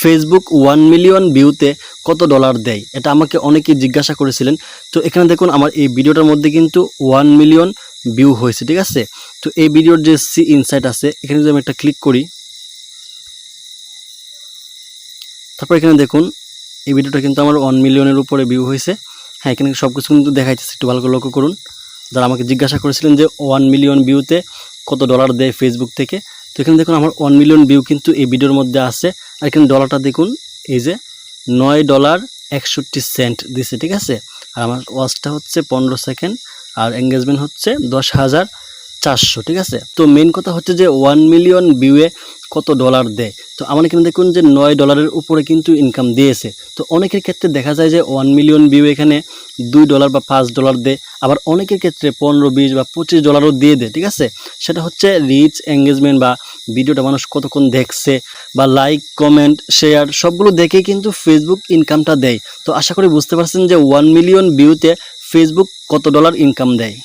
Facebook one million ভিউতে কত dollar দেয়? এটা আমাকে অনেকেই জিজ্ঞাসা করেছিলেন। তো এখানে দেখুন, আমার এই ভিডিওটার মধ্যে কিন্তু ওয়ান মিলিয়ন ভিউ হয়েছে, ঠিক আছে? তো এই ভিডিওর যে সি ইনসাইট আছে, এখানে যদি আমি একটা ক্লিক করি, তারপর এখানে দেখুন, এই ভিডিওটা কিন্তু আমার ওয়ান মিলিয়নের উপরে ভিউ হয়েছে। হ্যাঁ এখানে সব কিছু কিন্তু দেখাইতেছে, একটু ভালো করে লক্ষ্য করুন। যারা আমাকে জিজ্ঞাসা করেছিলেন যে ওয়ান মিলিয়ন ভিউতে কত ডলার দেয় ফেসবুক থেকে? তো এখানে দেখুন আমার ওয়ান মিলিয়ন ভিউ কিন্তু এই ভিডিওর মধ্যে আছে। আর এখানে ডলারটা দেখুন, এই যে নয় ডলার একষট্টি সেন্ট দিছে, ঠিক আছে? আর আমার ওয়াচটা হচ্ছে পনেরো সেকেন্ড আর এঙ্গেজমেন্ট হচ্ছে দশ হাজার চারশো, ঠিক আছে? তো মেন কথা হচ্ছে যে ওয়ান মিলিয়ন ভিউয়ে কত ডলার দেয়? তো আমার এখানে দেখুন যে নয় ডলারের উপরে কিন্তু ইনকাম দিয়েছে। তো অনেকের ক্ষেত্রে দেখা যায় যে ওয়ান মিলিয়ন ভিউ এখানে দুই ডলার বা পাঁচ ডলার দেয়। আবার অনেকের ক্ষেত্রে পনেরো, বিশ বা পঁচিশ ডলারও দিয়ে দেয়, ঠিক আছে? সেটা হচ্ছে রিচ এঙ্গেজমেন্ট বা ভিডিওটা মানুষ কতক্ষণ দেখছে বা লাইক কমেন্ট শেয়ার সবগুলো দেখেই কিন্তু ফেসবুক ইনকামটা দেয়। তো আশা করি বুঝতে পারছেন যে ওয়ান মিলিয়ন ভিউতে ফেসবুক কত ডলার ইনকাম দেয়।